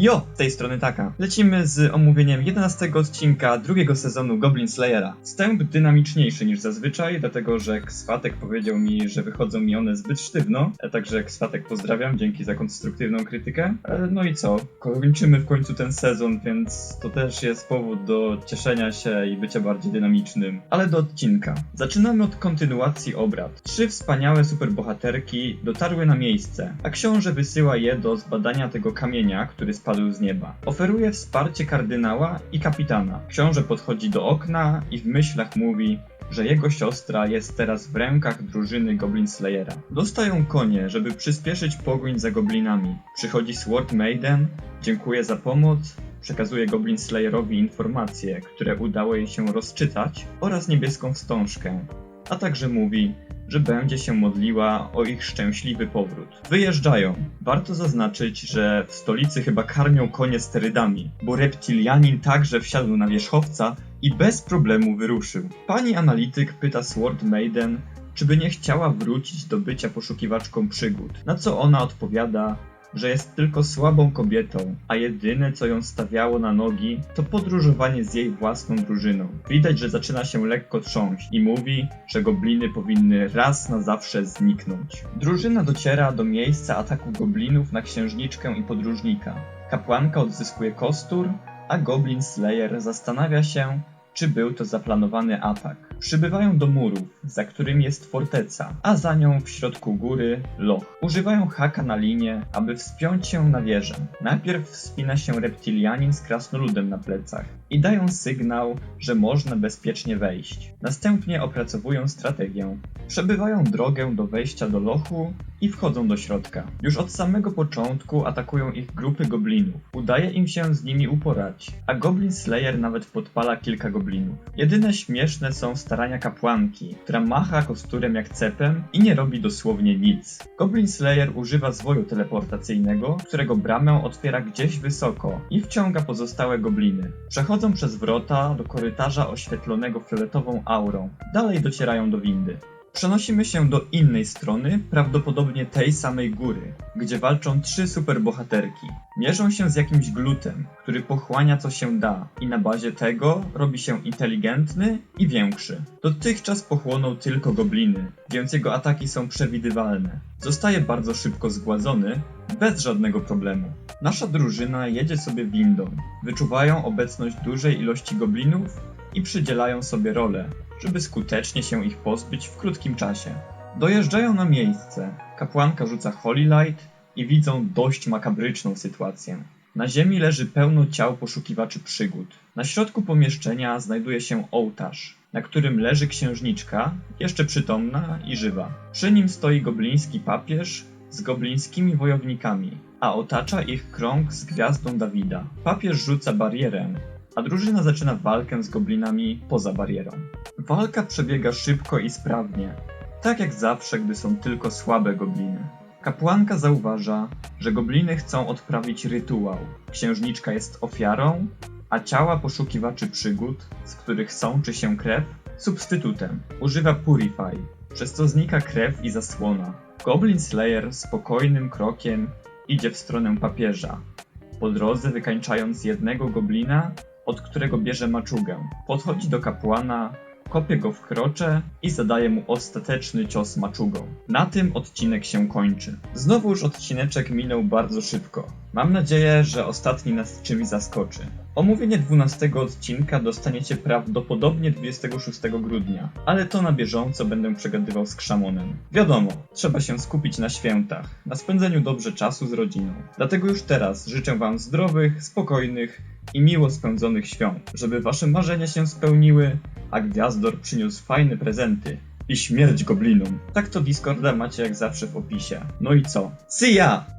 Jo, tej strony taka. Lecimy z omówieniem 11 odcinka drugiego sezonu Goblin Slayera. Wstęp dynamiczniejszy niż zazwyczaj, dlatego że Kswatek powiedział mi, że wychodzą mi one zbyt sztywno, także Kswatek pozdrawiam, dzięki za konstruktywną krytykę. E, No i co? Kończymy w końcu ten sezon, więc to też jest powód do cieszenia się i bycia bardziej dynamicznym. Ale do odcinka. Zaczynamy od kontynuacji obrad. Trzy wspaniałe superbohaterki dotarły na miejsce, a książę wysyła je do zbadania tego kamienia, który spadł z nieba. Oferuje wsparcie kardynała i kapitana. Książę podchodzi do okna i w myślach mówi, że jego siostra jest teraz w rękach drużyny Goblin Slayera. Dostają konie, żeby przyspieszyć pogoń za goblinami. Przychodzi Sword Maiden, dziękuję za pomoc, przekazuje Goblin Slayerowi informacje, które udało jej się rozczytać oraz niebieską wstążkę, a także mówi, że będzie się modliła o ich szczęśliwy powrót. Wyjeżdżają. Warto zaznaczyć, że w stolicy chyba karmią konie sterydami, bo reptilianin także wsiadł na wierzchowca i bez problemu wyruszył. Pani analityk pyta Sword Maiden, czy by nie chciała wrócić do bycia poszukiwaczką przygód, na co ona odpowiada, że jest tylko słabą kobietą, a jedyne co ją stawiało na nogi to podróżowanie z jej własną drużyną. Widać, że zaczyna się lekko trząść i mówi, że gobliny powinny raz na zawsze zniknąć. Drużyna dociera do miejsca ataku goblinów na księżniczkę i podróżnika. Kapłanka odzyskuje kostur, a Goblin Slayer zastanawia się, czy był to zaplanowany atak. Przybywają do murów, za którymi jest forteca, a za nią w środku góry loch. Używają haka na linię, aby wspiąć się na wieżę. Najpierw wspina się reptilianin z krasnoludem na plecach i dają sygnał, że można bezpiecznie wejść. Następnie opracowują strategię. Przebywają drogę do wejścia do lochu i wchodzą do środka. Już od samego początku atakują ich grupy goblinów. Udaje im się z nimi uporać, a Goblin Slayer nawet podpala kilka goblinów. Jedyne śmieszne są starania kapłanki, która macha kosturem jak cepem i nie robi dosłownie nic. Goblin Slayer używa zwoju teleportacyjnego, którego bramę otwiera gdzieś wysoko i wciąga pozostałe gobliny. Przechodzą przez wrota do korytarza oświetlonego fioletową aurą. Dalej docierają do windy. Przenosimy się do innej strony, prawdopodobnie tej samej góry, gdzie walczą trzy superbohaterki. Mierzą się z jakimś glutem, który pochłania co się da i na bazie tego robi się inteligentny i większy. Dotychczas pochłonął tylko gobliny, więc jego ataki są przewidywalne. Zostaje bardzo szybko zgładzony, bez żadnego problemu. Nasza drużyna jedzie sobie windą. Wyczuwają obecność dużej ilości goblinów i przydzielają sobie role, żeby skutecznie się ich pozbyć w krótkim czasie. Dojeżdżają na miejsce. Kapłanka rzuca Holy Light i widzą dość makabryczną sytuację. Na ziemi leży pełno ciał poszukiwaczy przygód. Na środku pomieszczenia znajduje się ołtarz, na którym leży księżniczka, jeszcze przytomna i żywa. Przy nim stoi gobliński papież z goblińskimi wojownikami, a otacza ich krąg z gwiazdą Dawida. Papież rzuca barierę, a drużyna zaczyna walkę z goblinami poza barierą. Walka przebiega szybko i sprawnie, tak jak zawsze, gdy są tylko słabe gobliny. Kapłanka zauważa, że gobliny chcą odprawić rytuał. Księżniczka jest ofiarą, a ciała poszukiwaczy przygód, z których sączy się krew, substytutem. Używa Purify, przez co znika krew i zasłona. Goblin Slayer spokojnym krokiem idzie w stronę papieża, po drodze wykańczając jednego goblina, od którego bierze maczugę. Podchodzi do kapłana, kopie go w krocze i zadaje mu ostateczny cios maczugą. Na tym odcinek się kończy. Znowuż odcineczek minął bardzo szybko. Mam nadzieję, że ostatni nas czymś zaskoczy. Omówienie 12 odcinka dostaniecie prawdopodobnie 26 grudnia, ale to na bieżąco będę przegadywał z Krzamonem. Wiadomo, trzeba się skupić na świętach, na spędzeniu dobrze czasu z rodziną. Dlatego już teraz życzę Wam zdrowych, spokojnych i miło spędzonych świąt, żeby Wasze marzenia się spełniły, a Gwiazdor przyniósł fajne prezenty i śmierć goblinom. Tak to Discorda macie jak zawsze w opisie. No i co? See ya!